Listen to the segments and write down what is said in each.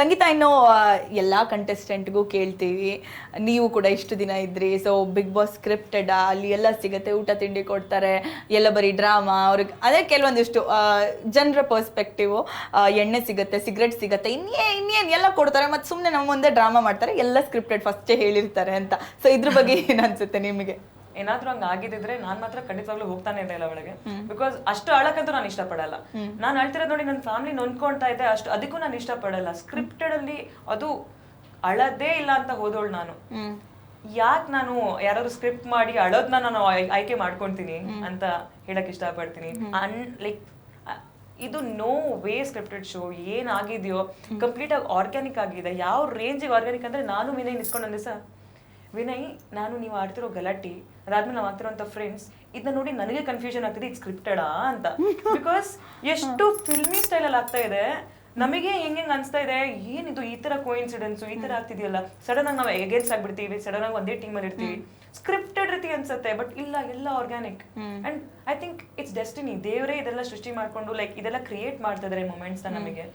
ಸಂಗೀತ ಇನ್ನು ಎಲ್ಲ ಕಂಟೆಸ್ಟೆಂಟ್ಗೂ ಕೇಳ್ತೀವಿ. ನೀವು ಕೂಡ ಇಷ್ಟು ದಿನ ಇದ್ರಿ ಸೊ ಬಿಗ್ ಬಾಸ್ ಸ್ಕ್ರಿಪ್ಟೆಡ್ ಅಲ್ಲಿ ಎಲ್ಲ ಸಿಗತ್ತೆ, ಊಟ, ತಿಂಡಿ ಕೊಡ್ತಾರೆ, ಎಲ್ಲ ಬರೀ ಡ್ರಾಮಾ ಅವ್ರಿಗೆ, ಅದೇ ಕೆಲವೊಂದಿಷ್ಟು ಜನರ ಪರ್ಸ್ಪೆಕ್ಟಿವ್ ಎಣ್ಣೆ ಸಿಗುತ್ತೆ ಸಿಗರೆಟ್ ಸಿಗುತ್ತೆ, ಇನ್ನೇ, ಇನ್ನೇನು ಎಲ್ಲ ಕೊಡ್ತಾರೆ, ಮತ್ತು ಸುಮ್ಮನೆ ನಮ್ಮ ಮುಂದೆ ಡ್ರಾಮಾ ಮಾಡ್ತಾರೆ, ಎಲ್ಲ ಸ್ಕ್ರಿಪ್ಟೆಡ್ ಫಸ್ಟೇ ಹೇಳಿರ್ತಾರೆ ಅಂತ. ಸೊ ಇದ್ರ ಬಗ್ಗೆ ಏನು ಅನಿಸುತ್ತೆ ನಿಮಗೆ? ಏನಾದ್ರೂ ಹಂಗ ಆಗಿದ್ರೆ ನಾನ್ ಮಾತ್ರ ಖಂಡಿತವಾಗ್ಲೂ ಹೋಗ್ತಾನೆ ಇರಲಿಲ್ಲ ಒಳಗೆ. ಬಿಕಾಸ್ ಅಷ್ಟು ಅಳಕ್ಕಂತೂ ನಾನು ಇಷ್ಟಪಡಲ್ಲ. ನಾನು ಅಳ್ತಿರೋದು ನೋಡಿ ನನ್ನ ಫ್ಯಾಮಿಲಿ ನೊಂದ್ಕೊಳ್ತಾ ಇದೆ ಅಷ್ಟು ಅದಕ್ಕೂ ನಾನು ಇಷ್ಟಪಡಲ್ಲ. ಸ್ಕ್ರಿಪ್ಟೆಡ್ ಅಲ್ಲಿ ಅದು ಅಳದೇ ಇಲ್ಲ ಅಂತ ಹೋದೋಳು ನಾನು. ಯಾಕೆ ನಾನು ಯಾರಾದ್ರು ಸ್ಕ್ರಿಪ್ಟ್ ಮಾಡಿ ಅಳೋದ್ನ ನಾನು ಆಯ್- ಆಯ್ಕೆ ಮಾಡ್ಕೊಂತೀನಿ ಅಂತ ಹೇಳಕ್ ಇಷ್ಟಪಡ್ತೀನಿ. ಅನ್ ಲೈಕ್ ಇದು ನೋ ವೇ ಸ್ಕ್ರಿಪ್ಟೆಡ್ ಶೋ ಏನಾಗಿದೆಯೋ ಕಂಪ್ಲೀಟ್ ಆಗಿ ಆರ್ಗ್ಯಾನಿಕ್ ಆಗಿದೆ. ಯಾವ ರೇಂಜಿಗೆ ಆರ್ಗ್ಯಾನಿಕ್ ಅಂದ್ರೆ ನಾನು ಮೀನೇ ನಿಸ್ಕೊಂಡು ಒಂದ್ ದಿವಸ ವಿನಯ್ ನಾನು ನೀವು ಆಡ್ತಿರೋ ಗಲಾಟಿ ಅದಾದ್ಮೇಲೆ ನಾವು ಆಗ್ತಿರೋಂಥ ಫ್ರೆಂಡ್ಸ್ ಇದನ್ನ ನೋಡಿ ನನಗೆ ಕನ್ಫ್ಯೂಷನ್ ಆಗ್ತಿದೆ ಇದು ಸ್ಕ್ರಿಪ್ಟೆಡಾ ಅಂತ. ಬಿಕಾಸ್ ಎಷ್ಟು ಫಿಲ್ಮಿ ಸ್ಟೈಲಲ್ಲಿ ಆಗ್ತಾ ಇದೆ ನಮಗೆ ಹೆಂಗೆ ಅನ್ಸ್ತಾ ಇದೆ ಏನಿದು ಈ ತರ ಕೋಇನ್ಸಿಡೆನ್ಸ್ ಈ ತರ ಆಗ್ತಿದೆಯಲ್ಲ ಸಡನ್ ಆಗಿ ನಾವು ಎಗೇನ್ಸ್ಟ್ ಆಗ್ಬಿಡ್ತೀವಿ ಸಡನ್ ಆಗಿ ಒಂದೇ ಟೀಮ್ ಅಲ್ಲಿ ಇರ್ತೀವಿ ಸ್ಕ್ರಿಪ್ಟೆಡ್ ರೀತಿ ಅನ್ಸುತ್ತೆ ಬಟ್ ಇಲ್ಲ ಎಲ್ಲ organic and I think it's destiny ದೇವರೇ ಇದೆಲ್ಲ ಸೃಷ್ಟಿ ಮಾಡ್ಕೊಂಡು ಲೈಕ್ ಇದೆಲ್ಲ ಕ್ರಿಯೇಟ್ ಮಾಡ್ತಾ ಇದಾರೆ ಮೂಮೆಂಟ್ಸ್ ನಮಗೆ.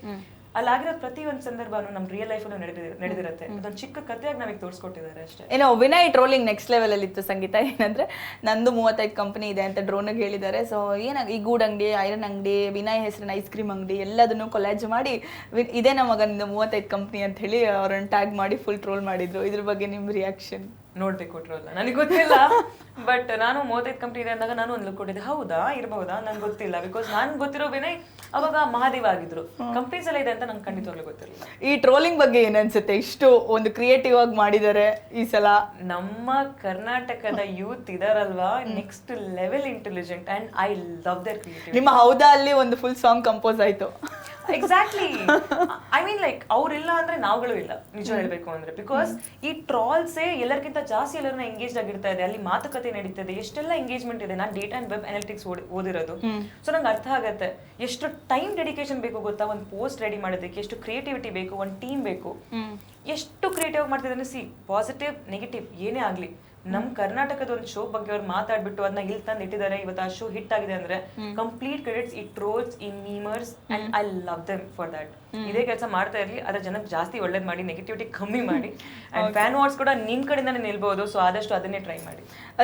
ಅಲ್ಲಾಗಿರೋ ಪ್ರತಿ ಒಂದು ಸಂದರ್ಭನೂ ನಮ್ಮ ರಿಯಲ್ ಲೈಫ್ ನಡೆದಿರ ನಡೆದಿರುತ್ತೆ. ಅದೊಂದು ಚಿಕ್ಕ ಕಥೆಯಾಗಿ ನಮಗೆ ತೋರಿಸ್ಕೊಟ್ಟಿದ್ದಾರೆ ಅಷ್ಟೇ. ಏನೋ ವಿನಯ್ ಟ್ರೋಲಿಂಗ್ ನೆಕ್ಸ್ಟ್ ಲೆವೆಲ್ ಅಲ್ಲಿ ಇತ್ತು ಸಂಗೀತ. ಏನಂದ್ರೆ ನಂದು ಮೂವತ್ತೈದು ಕಂಪನಿ ಇದೆ ಅಂತ ಡ್ರೋನಿಗೆ ಹೇಳಿದ್ದಾರೆ. ಸೊ ಏನ ಈ ಗೂಡ್ ಅಂಗಡಿ ಐರನ್ ಅಂಗಡಿ ವಿನಯ್ ಹೆಸರಿನ ಐಸ್ ಕ್ರೀಮ್ ಅಂಗಡಿ ಎಲ್ಲದನ್ನು ಕೊಲಾಜ್ ಮಾಡಿ ಇದೇ ನಮ್ಮ ಮಗನಿಂದ ಮೂವತ್ತೈದು ಕಂಪ್ನಿ ಅಂತ ಹೇಳಿ ಅವ್ರನ್ನ ಟ್ಯಾಗ್ ಮಾಡಿ ಫುಲ್ ಟ್ರೋಲ್ ಮಾಡಿದ್ರು. ಇದ್ರ ಬಗ್ಗೆ ನಿಮ್ ರಿಯಾಕ್ಷನ್ ನೋಡ್ಬೇಕು ಟ್ರೋಲ್ ನನಗೆ ಗೊತ್ತಿಲ್ಲ. ಬಟ್ ನಾನು ಮೂವತ್ತೈದು ಕಂಪ್ನಿ ಇದೆ ಅಂದಾಗ ನಾನು ಒಂದು ಲುಕ್ ಕೊಟ್ಟಿದ್ದೆ. ಹೌದಾ? ಇರಬಹುದಾ? ನಂಗೆ ಗೊತ್ತಿಲ್ಲ. ಬಿಕಾಸ್ ನಾನು ಗೊತ್ತಿರೋ ವಿನಯ್ ಅವಾಗ ಮಹಾದೇವ್ ಆಗಿದ್ರು. ಕಂಪ್ನೀಸ್ ಎಲ್ಲ ಇದೆ ಅಂತ ನಂಗೆ ಖಂಡಿತವಾಗ್ಲೂ ಗೊತ್ತಿರಲಿಲ್ಲ ಈ ಟ್ರೋಲಿಂಗ್ ಬಗ್ಗೆ ಏನನ್ಸುತ್ತೆ ಇಷ್ಟು ಒಂದು ಕ್ರಿಯೇಟಿವ್ ಆಗಿ ಮಾಡಿದ್ದಾರೆ ಈ ಸಲ? ನಮ್ಮ ಕರ್ನಾಟಕದ youth ಇದಾರಲ್ವಾ? Next level intelligent and I love their creative ನಿಮ್ಮ ಹೌದಾ ಅಲ್ಲಿ ಒಂದು ಫುಲ್ ಸಾಂಗ್ ಕಂಪೋಸ್ ಆಯ್ತು? ಎಕ್ಸಾಕ್ಟ್ಲಿ ಐ ಮೀನ್ ಲೈಕ್ ಅವ್ರಿಲ್ಲ ಅಂದ್ರೆ ನಾವುಗಳು ಇಲ್ಲ. ನಿಜ ಹೇಳ್ಬೇಕು ಅಂದ್ರೆ. ಬಿಕಾಸ್ ಈ ಟ್ರಾಲ್ಸೇ ಎಲ್ಲರಿಗಿಂತ ಜಾಸ್ತಿ ಎಲ್ಲರನ್ನ ಎಂಗೇಜ್ ಆಗಿರ್ತಾ ಇದೆ. ಅಲ್ಲಿ ಮಾತುಕತೆ ನಡೀತದೆ. ಎಷ್ಟೆಲ್ಲ ಎಂಗೇಜ್ಮೆಂಟ್ ಇದೆ. ನಾನು ಡೇಟಾ ಅಂಡ್ ವೆಬ್ ಅನಾಲಿಟಿಕ್ಸ್ ಓದಿರೋದು. ಸೊ ನಂಗೆ ಅರ್ಥ ಆಗುತ್ತೆ. ಎಷ್ಟು ಟೈಮ್ ಡೆಡಿಕೇಶನ್ ಬೇಕು ಗೊತ್ತಾ? ಒಂದು ಪೋಸ್ಟ್ ರೆಡಿ ಮಾಡೋದಕ್ಕೆ ಎಷ್ಟು ಕ್ರಿಯೇಟಿವಿಟಿ ಬೇಕು? ಒಂದು ಟೀಮ್ ಬೇಕು? ಎಷ್ಟು ಕ್ರಿಯೇಟಿವ್ ಮಾಡ್ತಿದ್ದಾನೆ ಸಿ ಪಾಸಿಟಿವ್ ನೆಗೆಟಿವ್ ಏನೇ ಆಗ್ಲಿ. ನಮ್ ಕರ್ನಾಟಕದ ಒಂದು ಶೋ ಬಗ್ಗೆ ಅವ್ರು ಮಾತಾಡ್ಬಿಟ್ಟು ಅದನ್ನ ಇಲ್ಲಿ ತಂದು ಇಟ್ಟಿದ್ದಾರೆ. ಇವತ್ತು ಆ ಶೋ ಹಿಟ್ ಆಗಿದೆ ಅಂದ್ರೆ complete credits it rolls in memers and I love them for that ಇದೇ ಕೆಲಸ ಮಾಡ್ತಾ ಇರ್ಲಿ ಅದ್ರ ಜನಕ್ಕೆ ಜಾಸ್ತಿ ಒಳ್ಳೇದ್ ಮಾಡಿ ನೆಗೆಟಿವಿಟಿ ಕಮ್ಮಿ ಮಾಡಿ. ಅಂಡ್ ಫ್ಯಾನ್ ವಾರ್ಡ್ಸ್ ಕೂಡ ನಿಮ್ ಕಡೆಯಿಂದ ನಿಲ್ಬಹುದು ಸೊ ಆದಷ್ಟು ಅದನ್ನೇ ಟ್ರೈ ಮಾಡಿ.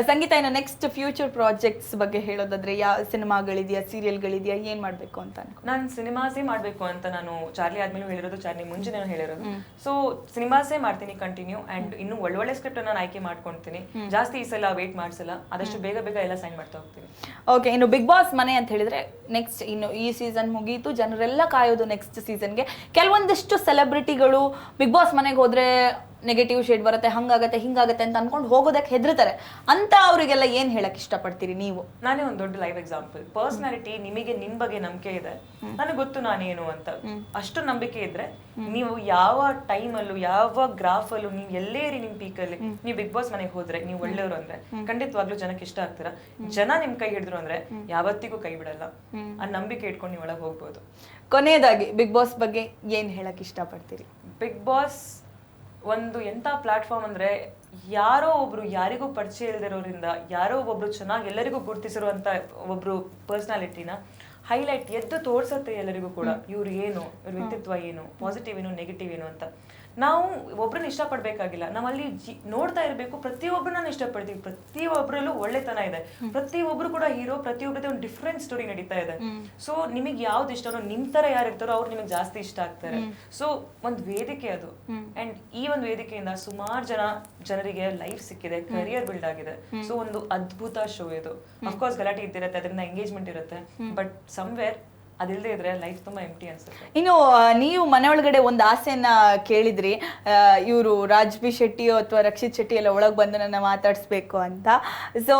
ಸಂಗೀತ ಇನ್ನು ನೆಕ್ಸ್ಟ್ ಫ್ಯೂಚರ್ ಪ್ರಾಜೆಕ್ಟ್ಸ್ ಬಗ್ಗೆ ಹೇಳೋದಾದ್ರೆ ಯಾವ ಸಿನಿಮಾಗಳಿದೆಯಾ ಸೀರಿಯಲ್ಗಳಿದೆಯಾ ಏನ್ ಮಾಡ್ಬೇಕು ಅಂತ ನಾನು ಸಿನಿಮಾಸೇ ಮಾಡ್ಬೇಕು ಅಂತ ನಾನು ಚಾರ್ಲಿ ಆದ್ಮೇಲೆ ಹೇಳಿರೋದು ಚಾರ್ಲಿ ಮುಂಚೆ ನಾನು ಹೇಳಿರೋದು ಸೊ ಸಿನಿಮಾಸೇ ಮಾಡ್ತೀನಿ ಕಂಟಿನ್ಯೂ ಅಂಡ್ ಇನ್ನು ಒಳ್ಳೊಳ್ಳೆ ಸ್ಕ್ರಿಪ್ಟ್ ನಾನು ಆಯ್ಕೆ ಮಾಡ್ಕೊಂತೀನಿ. ಜಾಸ್ತಿ ಈ ಸಲ ವೇಟ್ ಮಾಡ್ಸಲ್ಲ. ಆದಷ್ಟು ಬೇಗ ಬೇಗ ಎಲ್ಲ ಸೈನ್ ಮಾಡ್ತಾ ಹೋಗ್ತೀವಿ. ಓಕೆ ಇನ್ನು ಬಿಗ್ ಬಾಸ್ ಮನೆ ಅಂತ ಹೇಳಿದ್ರೆ ನೆಕ್ಸ್ಟ್ ಇನ್ನು ಈ ಸೀಸನ್ ಮುಗೀತು ಜನರೆಲ್ಲ ಕಾಯೋದು ನೆಕ್ಸ್ಟ್ ಸೀಸನ್ಗೆ ಕೆಲವೊಂದಿಷ್ಟು ಸೆಲೆಬ್ರಿಟಿಗಳು ಬಿಗ್ ಬಾಸ್ ಮನೆಗೆ ಹೋದ್ರೆ ನೆಗೆಟಿವ್ ಶೇಡ್ ಬರುತ್ತೆ ಹಂಗಾಗತ್ತೆ ಹಿಂಗಾಗತ್ತೆ ಅಂತ ಅನ್ಕೊಂಡು ಹೋಗೋದಕ್ಕೆ ಹೆದರ್ತಾರೆ ಅಂತ ಅವರಿಗೆಲ್ಲ ಏನ್ ಹೇಳಕ್ ಇಷ್ಟಪಡ್ತೀರಿ ನೀವು? ನಾನೇ ಒಂದು ದೊಡ್ಡ ಲೈವ್ ಎಕ್ಸಾಂಪಲ್ ಪರ್ಸನಾಲಿಟಿ ನಿಮಗೆ ನಿಮ್ ಬಗ್ಗೆ ನಂಬಿಕೆ ಇದೆ. ನನಗೆ ಗೊತ್ತು ನಾನೇನು ಅಂತ. ಅಷ್ಟು ನಂಬಿಕೆ ಇದ್ರೆ ನೀವು ಯಾವ ಟೈಮ್ ಅಲ್ಲೂ ಯಾವ ಗ್ರಾಫ್ ಅಲ್ಲೂ ನೀವು ಎಲ್ಲೇ ಇರಿ ನಿಮ್ ಪೀಕ್ ಅಲ್ಲಿ. ನೀವು ಬಿಗ್ ಬಾಸ್ ಮನೆಗೆ ಹೋದ್ರೆ ನೀವು ಒಳ್ಳೆಯವರು ಅಂದ್ರೆ ಖಂಡಿತವಾಗ್ಲೂ ಜನಕ್ಕೆ ಇಷ್ಟ ಆಗ್ತೀರಾ? ಜನ ನಿಮ್ ಕೈ ಹಿಡಿದ್ರು ಅಂದ್ರೆ ಯಾವತ್ತಿಗೂ ಕೈ ಬಿಡಲ್ಲ. ಆ ನಂಬಿಕೆ ಇಟ್ಕೊಂಡು ನೀವು ಒಳಗೆ ಹೋಗ್ಬೋದು. ಕೊನೆಯದಾಗಿ ಬಿಗ್ ಬಾಸ್ ಬಗ್ಗೆ ಏನ್ ಹೇಳಕ್ ಇಷ್ಟಪಡ್ತೀರಿ? ಬಿಗ್ ಬಾಸ್ ಒಂದು ಎಂಥ ಪ್ಲಾಟ್ಫಾರ್ಮ್ ಅಂದ್ರೆ ಯಾರೋ ಒಬ್ರು ಯಾರಿಗೂ ಪರಿಚಯ ಇಲ್ದಿರೋರಿಂದ ಯಾರೋ ಒಬ್ರು ಚೆನ್ನಾಗಿ ಎಲ್ಲರಿಗೂ ಗುರುತಿಸಿರುವಂತ ಒಬ್ರು ಪರ್ಸನಾಲಿಟಿನ ಹೈಲೈಟ್ ಎದ್ದು ತೋರ್ಸತ್ತೆ ಎಲ್ಲರಿಗೂ ಕೂಡ. ಇವ್ರು ಏನು ಇವ್ರ ವ್ಯಕ್ತಿತ್ವ ಏನು ಪಾಸಿಟಿವ್ ಏನು ನೆಗೆಟಿವ್ ಏನು ಅಂತ. ನಾವು ಒಬ್ರನ್ನ ಇಷ್ಟಪಡಬೇಕಾಗಿಲ್ಲ. ನಾವಲ್ಲಿ ಜಿ ನೋಡ್ತಾ ಇರಬೇಕು. ಪ್ರತಿಯೊಬ್ಬರನ್ನ ಇಷ್ಟಪಡ್ತೀವಿ. ಪ್ರತಿಯೊಬ್ಬರಲ್ಲೂ ಒಳ್ಳೆತನ ಇದೆ. ಪ್ರತಿಯೊಬ್ಬರು ಕೂಡ ಹೀರೋ ಪ್ರತಿಯೊಬ್ಬರದೇ ಒಂದು ಡಿಫ್ರೆಂಟ್ ಸ್ಟೋರಿ ನಡೀತಾ ಇದೆ. ಸೊ ನಿಮಗೆ ಯಾವ್ದು ಇಷ್ಟನೋ ನಿಮ್ ತರ ಯಾರು ಇರ್ತಾರೋ ಅವ್ರು ನಿಮಗೆ ಜಾಸ್ತಿ ಇಷ್ಟ ಆಗ್ತಾರೆ. ಸೊ ಒಂದು ವೇದಿಕೆ ಅದು. ಅಂಡ್ ಈ ಒಂದು ವೇದಿಕೆಯಿಂದ ಸುಮಾರು ಜನ ಜನರಿಗೆ ಲೈಫ್ ಸಿಕ್ಕಿದೆ ಕರಿಯರ್ ಬಿಲ್ಡ್ ಆಗಿದೆ. ಸೊ ಒಂದು ಅದ್ಭುತ ಶೋ ಇದು. ಅಫ್ಕೋರ್ಸ್ ಗಲಾಟೆ ಇದ್ದಿರುತ್ತೆ ಅದರಿಂದ ಎಂಗೇಜ್ಮೆಂಟ್ ಇರುತ್ತೆ. ಬಟ್ ಸಮ್ವೇರ್ ಅದಿಲ್ಲದೆ ಇದ್ರೆ ಲೈಫ್ ತುಂಬಾ ಎಂಟಿ ಅನ್ಸುತ್ತೆ. ಇನ್ನು ನೀವು ಮನೆ ಒಳಗಡೆ ಒಂದು ಆಸೆಯನ್ನ ಕೇಳಿದ್ರಿ ಇವರು ರಾಜ್ ಬಿ ಶೆಟ್ಟಿ ಅಥವಾ ರಕ್ಷಿತ್ ಶೆಟ್ಟಿ ಎಲ್ಲ ಒಳಗೆ ಬಂದು ನನ್ನ ಮಾತಾಡಿಸ್ಬೇಕು ಅಂತ. ಸೊ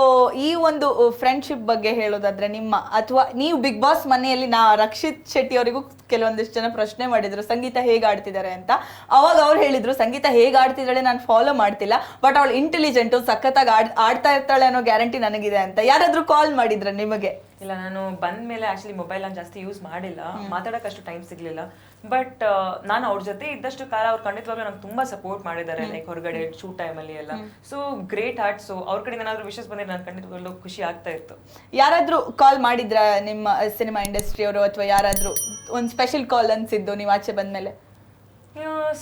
ಈ ಒಂದು ಫ್ರೆಂಡ್ಶಿಪ್ ಬಗ್ಗೆ ಹೇಳೋದಾದ್ರೆ ನಿಮ್ಮ, ಅಥವಾ ನೀವು ಬಿಗ್ ಬಾಸ್ ಮನೆಯಲ್ಲಿ ನಾ ರಕ್ಷಿತ್ ಶೆಟ್ಟಿ ಅವರಿಗೂ ಕೆಲವೊಂದಿಷ್ಟು ಜನ ಪ್ರಶ್ನೆ ಮಾಡಿದ್ರು, ಸಂಗೀತ ಹೇಗೆ ಆಡ್ತಿದ್ದಾರೆ ಅಂತ. ಅವಾಗ ಅವ್ರು ಹೇಳಿದ್ರು, ಸಂಗೀತ ಹೇಗೆ ಆಡ್ತಿದ್ದಾಳೆ ನಾನು ಫಾಲೋ ಮಾಡ್ತಿಲ್ಲ ಬಟ್ ಅವಳು ಇಂಟೆಲಿಜೆಂಟು ಸಖತ್ತಾಗಿ ಆಡ್, ಆಡ್ತಾ ಇರ್ತಾಳೆ ಅನ್ನೋ ಗ್ಯಾರಂಟಿ ನನಗಿದೆ ಅಂತ. ಯಾರಾದರೂ ಕಾಲ್ ಮಾಡಿದ್ರ ನಿಮಗೆ? ಇಲ್ಲ ನಾನು ಬಂದ ಮೇಲೆ ಆಕ್ಚುಲಿ ಮೊಬೈಲ್ ನಾನು ಜಾಸ್ತಿ ಯೂಸ್ ಮಾಡಿಲ್ಲ. ಮಾತಾಡಕ್ ಅಷ್ಟು ಟೈಮ್ ಸಿಗ್ಲಿಲ್ಲ. ಬಟ್ ನಾನು ಅವ್ರ ಜೊತೆ ಇದ್ದಷ್ಟು ಕಾಲ ಅವ್ರು ಖಂಡಿತವಾಗ್ಲೂ ನಂಗೆ ತುಂಬಾ ಸಪೋರ್ಟ್ ಮಾಡಿದ್ದಾರೆ ಲೈಕ್ ಹೊರಗಡೆ ಶೂಟ್ ಟೈಮಲ್ಲಿ ಎಲ್ಲ. ಸೊ ಗ್ರೇಟ್ ಹಾರ್ಟ್ ಸೊ ಅವ್ರ ಕಡೆ ಏನಾದ್ರು ವಿಶೇಷ ಬಂದ್ರೆ ನಾನು ಖಂಡಿತವಾಗ್ಲೂ ಖುಷಿ ಆಗ್ತಾ ಇತ್ತು ಯಾರಾದ್ರೂ ಕಾಲ್ ಮಾಡಿದ್ರ ನಿಮ್ಮ ಸಿನಿಮಾ ಇಂಡಸ್ಟ್ರಿ ಅವರು ಅಥವಾ ಯಾರಾದ್ರೂ ಒಂದು ಸ್ಪೆಷಲ್ ಕಾಲ್ ಅನ್ಸಿದ್ದು ನೀವು ಆಚೆ ಬಂದ್ಮೇಲೆ? ಆ,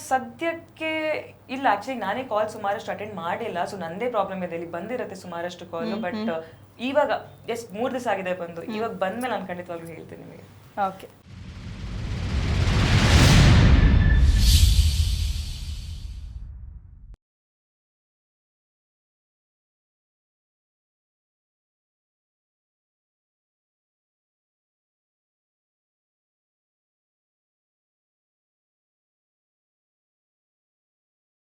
ಸದ್ಯಕ್ಕೆ ಇಲ್ಲ ಆಕ್ಚುಲಿ ನಾನೇ ಕಾಲ್ ಸುಮಾರಷ್ಟು ಅಟೆಂಡ್ ಮಾಡಿಲ್ಲ. ಸೊ ನಂದೇ ಪ್ರಾಬ್ಲಮ್ ಇದೆ. ಇಲ್ಲಿ ಬಂದಿರತ್ತೆ ಸುಮಾರಷ್ಟು ಕಾಲ್ ಬಟ್ ಇವಾಗ ಎಷ್ಟು ಮೂರು ದಿವಸ ಆಗಿದೆ ಬಂದು. ಇವಾಗ ಬಂದ್ಮೇಲೆ ನಾನು ಖಂಡಿತವಾಗ್ಲೂ ಹೇಳ್ತೀನಿ ನಿಮಗೆ. ಓಕೆ